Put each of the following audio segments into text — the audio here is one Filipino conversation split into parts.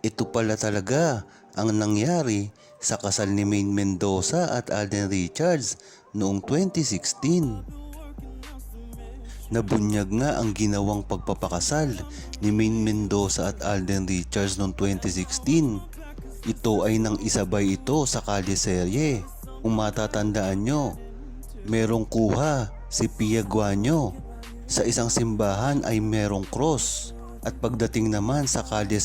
Ito pala talaga ang nangyari sa kasal ni Maine Mendoza at Alden Richards noong 2016. Nabunyag nga ang ginawang pagpapakasal ni Maine Mendoza at Alden Richards noong 2016. Ito ay nang isabay ito sa Kalye Serye. Kung matatandaan nyo, merong kuha si Pia Guanyo. Sa isang simbahan ay merong cross. At pagdating naman sa Kalye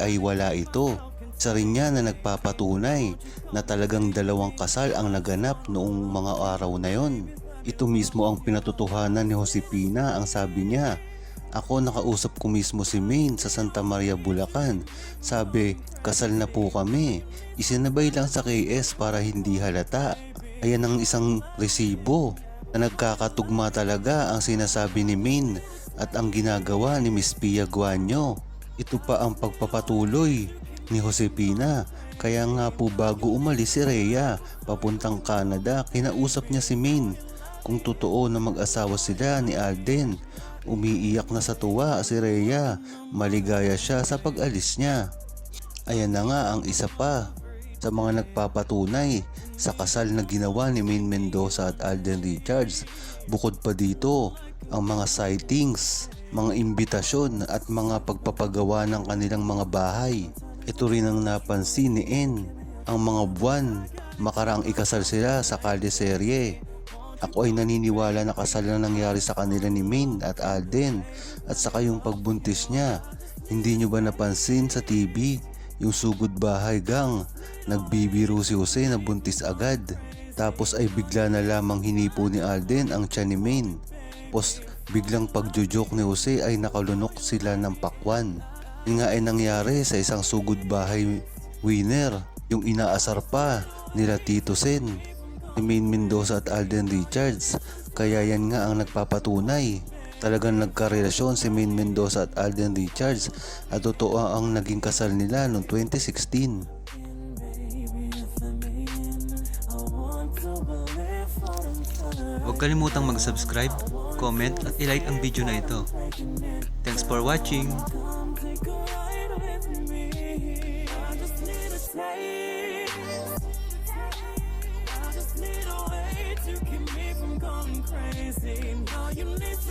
ay wala ito. Isa rin niya na nagpapatunay na talagang dalawang kasal ang naganap noong mga araw na yon. Ito mismo ang pinatutuhanan ni Josepina ang sabi niya. Ako nakausap ko mismo si Maine sa Santa Maria, Bulacan. Sabi, kasal na po kami. Isinabay lang sa KS para hindi halata. Ayan ang isang resibo na nagkakatugma talaga ang sinasabi ni Maine at ang ginagawa ni Miss Pia Guanyo. Ito pa ang pagpapatuloy ni Josepina. Kaya nga po bago umalis si Rhea papuntang Canada, kinausap niya si Maine kung totoo na mag-asawa sila ni Alden. Umiiyak na sa tuwa si Rhea. Maligaya siya sa pag-alis niya. Ayan na nga ang isa pa sa mga nagpapatunay sa kasal na ginawa ni Maine Mendoza at Alden Richards. Bukod pa dito, ang mga sightings, mga imbitasyon at mga pagpapagawa ng kanilang mga bahay. Ito rin ang napansin ni N. Ang mga buwan, makaraang ikasal sila sa Kalye Serye. Ako ay naniniwala na kasal na nangyari sa kanila ni Maine at Alden at saka yung pagbuntis niya. Hindi nyo ba napansin sa TV yung sugod bahay gang nagbibiro si Jose na buntis agad. Tapos ay bigla na lamang hinipo ni Alden ang tiyan ni Maine. Tapos biglang pagjujok ni Jose ay nakalunok sila ng pakwan. Yun nga ay nangyari sa isang sugod bahay winner yung inaasar pa nila Tito Sen ni Maine Mendoza at Alden Richards. Kaya yan nga ang nagpapatunay. Talagang nagkarelasyon si Maine Mendoza at Alden Richards at totoo ang naging kasal nila noong 2016. Huwag kalimutang mag-subscribe, comment at ilike ang video na ito. Thanks for watching! I just need a way to keep me from going crazy. Now you need